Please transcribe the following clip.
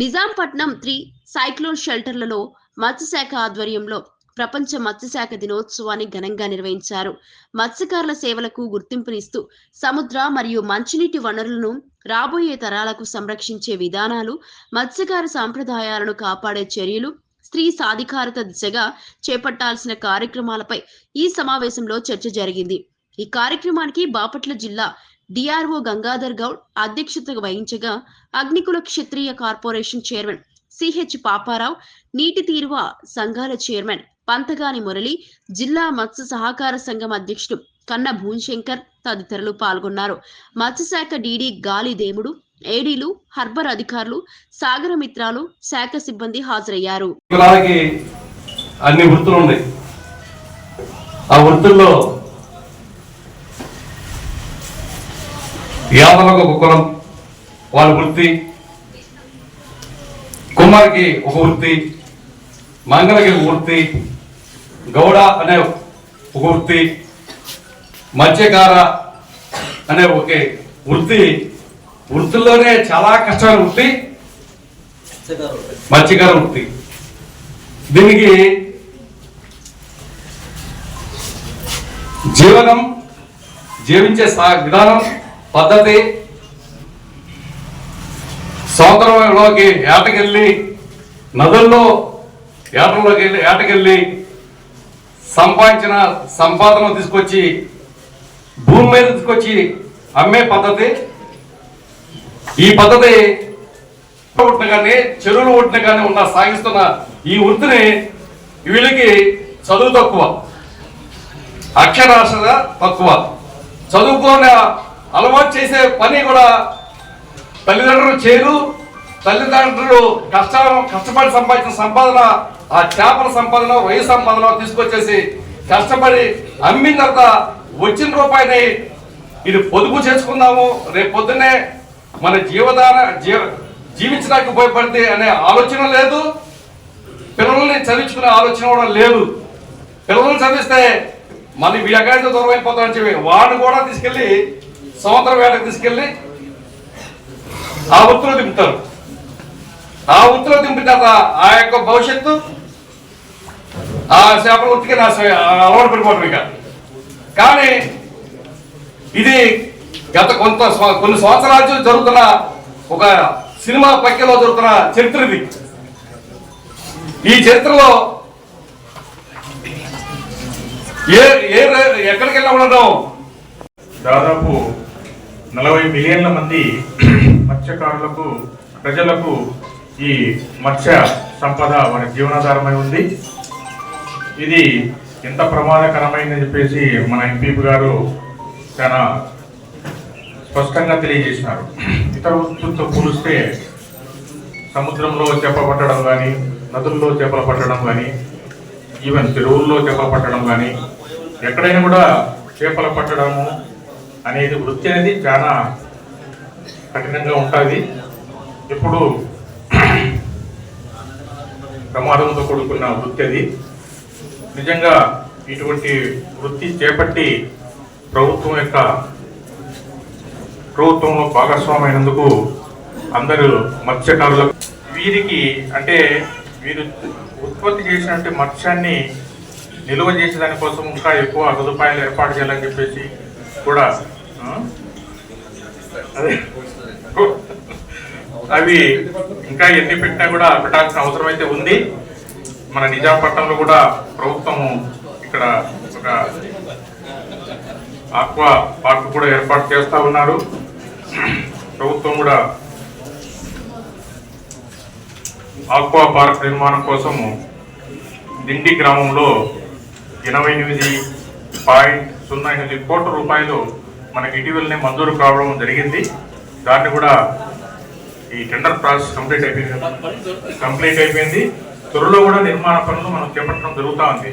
Nizampatnam three cyclone షెల్టర్లలో మత్స్యశాఖ ఆధ్వర్యంలో ప్రపంచ మత్స్యశాఖ దినోత్సవాన్ని ఘనంగా నిర్వహించారు. మత్స్యకారుల సేవలకు గుర్తింపునిస్తూ సముద్ర మరియు మంచినీటి వనరులను రాబోయే తరాలకు సంరక్షించే విధానాలు మత్స్యకార సాంప్రదాయాలను కాపాడే చర్యలు స్త్రీ సాధికారత దిశగా చేపట్టాల్సిన కార్యక్రమాలపై ఈ సమావేశంలో చర్చ జరిగింది. ఈ కార్యక్రమానికి బాపట్ల జిల్లా డిఆర్ఓ గంగాధర్ గౌడ్ అధ్యక్షత వహించగా Agnikula Kshatriya corporation chairman CH Paparao నీటి తీరువ సంఘాల చైర్మన్ పంతగాని మురళి జిల్లా మత్స్య సహకార సంఘం అధ్యక్షుడు కన్న భూన్శంకర్ తదితరులు పాల్గొన్నారు. మత్స్యశాఖ డీడీ గాలి దేముడు ఏడీలు హర్బర్ అధికారులు సాగర మిత్రాలు శాఖ సిబ్బంది హాజరయ్యారు. అన్ని వృత్తులు ఉన్నాయి. ఆ వృత్తుల్లో యాదలకు ఒక కులం వాళ్ళ వృత్తి. కుమార్కి ఒక వృత్తి మంగళకి ఒక వృత్తి గౌడ అనే ఒక వృత్తి మత్స్యకార అనే ఒకే వృత్తి. వృత్తుల్లోనే చాలా కష్టమైన వృత్తి. మత్స్యకార వృత్తి. దీనికి జీవనం జీవించే సా- విధానం పద్ధతి. సముద్రంలోకి ఏటకెళ్ళి నదుల్లో ఏటల్లోకి వెళ్ళి ఏటకెళ్ళి సంపాదించిన సంపాదన తీసుకొచ్చి భూమి మీద తీసుకొచ్చి అమ్మే పద్ధతి. ఈ పద్ధతి ఒట్టిన కానీ చెరువులు ఒట్టిన కానీ ఉన్న సాగిస్తున్న ఈ వృత్తిని వీళ్ళకి చదువు తక్కువ. అక్షరాస్యత తక్కువ. చదువుకోని అలవాటు చేసే పని కూడా తల్లిదండ్రులు చేయరు. తల్లిదండ్రులు కష్ట కష్టపడి సంపాదించిన సంపాదన ఆ చేపల సంపాదన వయసు సంపాదన తీసుకొచ్చేసి కష్టపడి అమ్మిన తర్వాత వచ్చిన రూపాయిని ఇది పొదుపు చేసుకుందాము. రేపు పొద్దున్నే మన జీవదాన జీవ జీవించడానికి ఉపయోగపడితే అనే ఆలోచన లేదు. పిల్లల్ని చదివించుకునే ఆలోచన కూడా లేదు. పిల్లల్ని చదివిస్తే మళ్ళీ వీళ్ళకైతే దూరం అయిపోతామని చెప్పి వాడిని కూడా తీసుకెళ్ళి సంవత్సరం వేటకు తీసుకెళ్ళి ఆ వృత్తిలో దింపుతారు. ఆ వృత్తిలో దింపిన ఆ యొక్క భవిష్యత్తు ఆ చేపల వృత్తికి నా అలవాటు పడిపోవడం ఇక. కానీ ఇది గత కొంత కొన్ని సంవత్సరాలు జరుగుతున్న ఒక సినిమా పక్కలో జరుగుతున్న చరిత్ర ఇది. ఈ చరిత్రలో ఏ ఏ ఎక్కడికి వెళ్ళా దాదాపు నలభై మిలియన్ల మంది మత్స్యకారులకు ప్రజలకు ఈ మత్స్య సంపద వారి జీవనాధారమై ఉంది. ఇది ఎంత ప్రమాదకరమైందని చెప్పేసి మన ఎంపీపీ గారు చాలా స్పష్టంగా తెలియజేసినారు. ఇతర వృత్తులతో పోలిస్తే సముద్రంలో చేప పట్టడం కానీ నదుల్లో చేపలు పట్టడం కానీ ఈవెన్ చెరువుల్లో చేపలు పట్టడం కానీ ఎక్కడైనా కూడా చేపలు పట్టడము అనేది వృత్తి అనేది చాలా కఠినంగా ఉంటుంది. ఇప్పుడు ప్రమాదంతో కూడుకున్న వృత్తి అది. నిజంగా ఇటువంటి వృత్తి చేపట్టి ప్రభుత్వం యొక్క ప్రభుత్వంలో భాగస్వామైనందుకు అందరూ మత్స్యకారులకు వీరికి అంటే వీరు ఉత్పత్తి చేసినటువంటి మత్స్యాన్ని నిల్వ చేసే దానికోసం ఇంకా ఎక్కువ సదుపాయాలు ఏర్పాటు చేయాలని చెప్పేసి కూడా అవి ఇంకా ఎన్ని పెట్టినా కూడా పెట్టాల్సిన అవసరం అయితే ఉంది. మన నిజాంపట్నంలో కూడా ప్రభుత్వము ఇక్కడ ఒక ఆక్వా పార్క్ కూడా ఏర్పాటు చేస్తూ ఉన్నారు. ప్రభుత్వం కూడా ఆక్వా పార్క్ నిర్మాణం కోసము దిండి గ్రామంలో ఎనభై ఎనిమిది పాయింట్ సున్నా ఎనిమిది కోట్ల రూపాయలు మనకి ఇటీవలనే మంజూరు కావడం జరిగింది. దాన్ని కూడా ఈ టెండర్ ప్రాసెస్ కంప్లీట్ అయిపోయింది. కంప్లీట్ అయిపోయింది. త్వరలో కూడా నిర్మాణ పనులు మనం చేపట్టడం జరుగుతూ ఉంది.